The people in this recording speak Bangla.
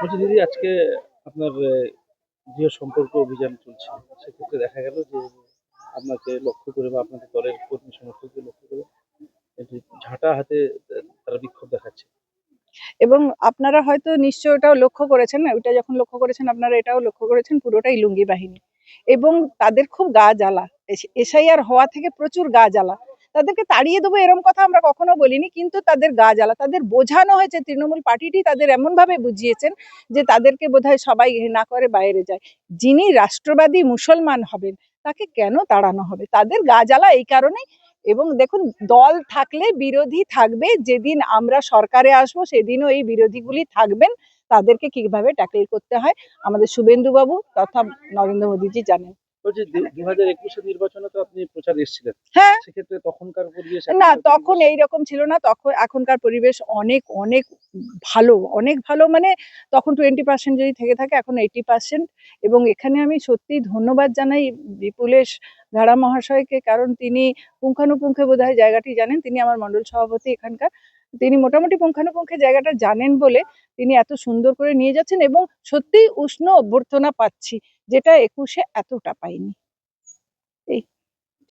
বলছি দিদি, আজকে আপনার যে সম্পর্ক অভিযান চলছে। সেক্ষেত্রে দেখা গেল যে আপনাকে লক্ষ্য করে বা আপনাদের দলের কর্মী সমর্থকদের লক্ষ্য করে ঝাঁটা হাতে তারা বিক্ষোভ দেখাচ্ছে। এবং আপনারা হয়তো নিশ্চয় ওটাও লক্ষ্য করেছেন, ওইটা যখন লক্ষ্য করেছেন, আপনারা এটাও লক্ষ্য করেছেন পুরোটাই লুঙ্গি বাহিনী। এবং তাদের খুব গা জ্বালা। এসআইআর হওয়া থেকে প্রচুর গা জ্বালা। তাদেরকে তাড়িয়ে দেবো এরম কথা আমরা কখনো বলিনি, কিন্তু তাদের গা জ্বালা, তাদের বোঝানো হয়েছে, তৃণমূল পার্টিটি তাদের এমনভাবে বুঝিয়েছেন যে তাদেরকে বোধহয় সবাই ঘৃণা করে বাইরে যায়। যিনি রাষ্ট্রবাদী মুসলমান হবেন, তাকে কেন তাড়ানো হবে? তাদের গা জ্বালা এই কারণেই। এবং দেখুন, দল থাকলে বিরোধী থাকবে, যেদিন আমরা সরকারে আসব, সেদিনও এই বিরোধীগুলি থাকবেন। তাদেরকে কীভাবে ট্যাকেল করতে হয়, আমাদের শুভেন্দুবাবু তথা নরেন্দ্র মোদীজি জানেন। বলছি দু হাজার একুশের নির্বাচনে তো আপনি প্রচার এসেছিলেন। হ্যাঁ। সেক্ষেত্রে তখনকার পরিবেশ না তখন পরিবেশ- এই রকম ছিল না। তখন এখনকার পরিবেশ অনেক অনেক ভালো অনেক ভালো। মানে তখন টোয়েন্টি পার্সেন্ট যদি থেকে থাকে এখন এইটি পার্সেন্ট এবং এখানে আমি সত্যি ধন্যবাদ জানাই বিপুলেশ ধারা মহাশয়কে কারণ তিনি পুঙ্খানুপুঙ্খে বোধহয় জায়গাটি জানেন। তিনি আমার মণ্ডল সভাপতি এখানকার। তিনি মোটামুটি পুঙ্খানুপুঙ্খে জায়গাটা জানেন বলে তিনি এত সুন্দর করে নিয়ে যাচ্ছেন এবং সত্যিই উষ্ণ অভ্যর্থনা পাচ্ছি, যেটা একুশে এতটা পাইনি।